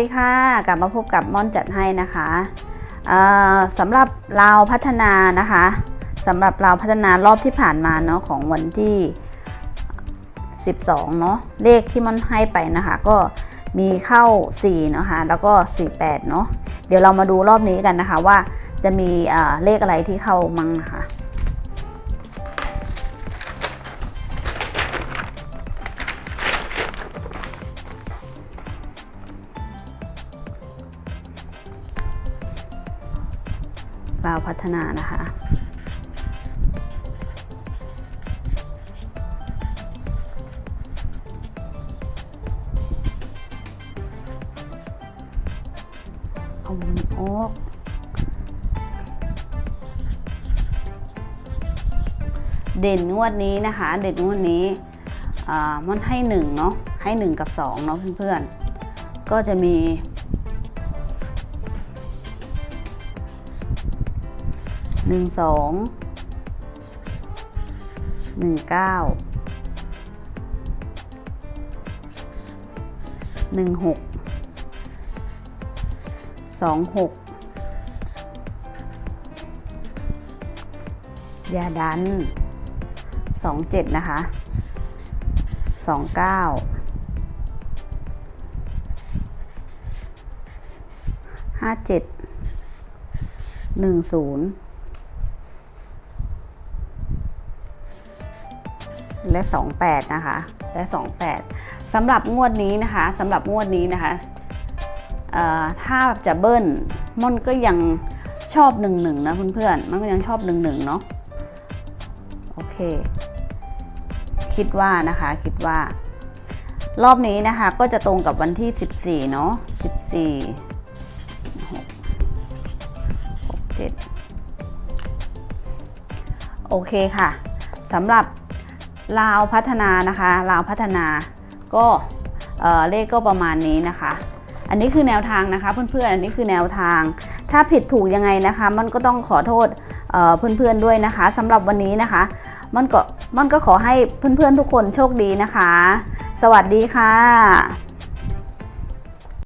ดีค่ะ กลับมาพบกับม่อนจัดให้นะคะสำหรับเราพัฒนานะคะสำหรับเราพัฒนารอบที่ผ่านมาเนาะของวันที่ 12 เนาะเลขที่มันให้ไปนะคะ ก็มีเข้า 4 นะคะ แล้วก็ 48 เนาะเดี๋ยวเรามาดูรอบนี้กันนะคะว่าจะมีเลขอะไรที่เข้ามั่งนะคะ ลาวพัฒนานะคะเอามันออกเด่นงวดนี้นะคะ เด่นงวดนี้มันให้หนึ่งเนาะให้หนึ่งกับสองเนาะเพื่อนๆ ก็จะมี หนึ่งสองหนึ่งเก้าหนึ่งหกสองหกยาดันสองเจ็ดนะคะสองเก้าห้าเจ็ดหนึ่งศูนย์ และ 28 นะคะและ 28สำหรับงวดนี้นะคะสำหรับงวดนี้นะคะถ้าจะเบิ้ลม่อนก็ยังชอบ1 1นะเพื่อนๆมันก็ยังชอบ1 1เนาะโอเค คิดว่านะคะคิดว่า รอบนี้นะคะก็จะตรงกับวันที่ 14 เนาะ14 6 7 โอเคค่ะสำหรับ ลาวพัฒนานะคะลาวพัฒนาก็เลขก็ประมาณนี้นะคะ อันนี้คือแนวทางนะคะเพื่อนๆอันนี้คือแนวทาง ถ้าผิดถูกยังไงนะคะ มันก็ต้องขอโทษเอ่อเพื่อนๆด้วยนะคะสำหรับวันนี้นะคะ มันก็มันก็ขอให้เพื่อนๆทุกคนโชคดีนะคะ สวัสดีค่ะ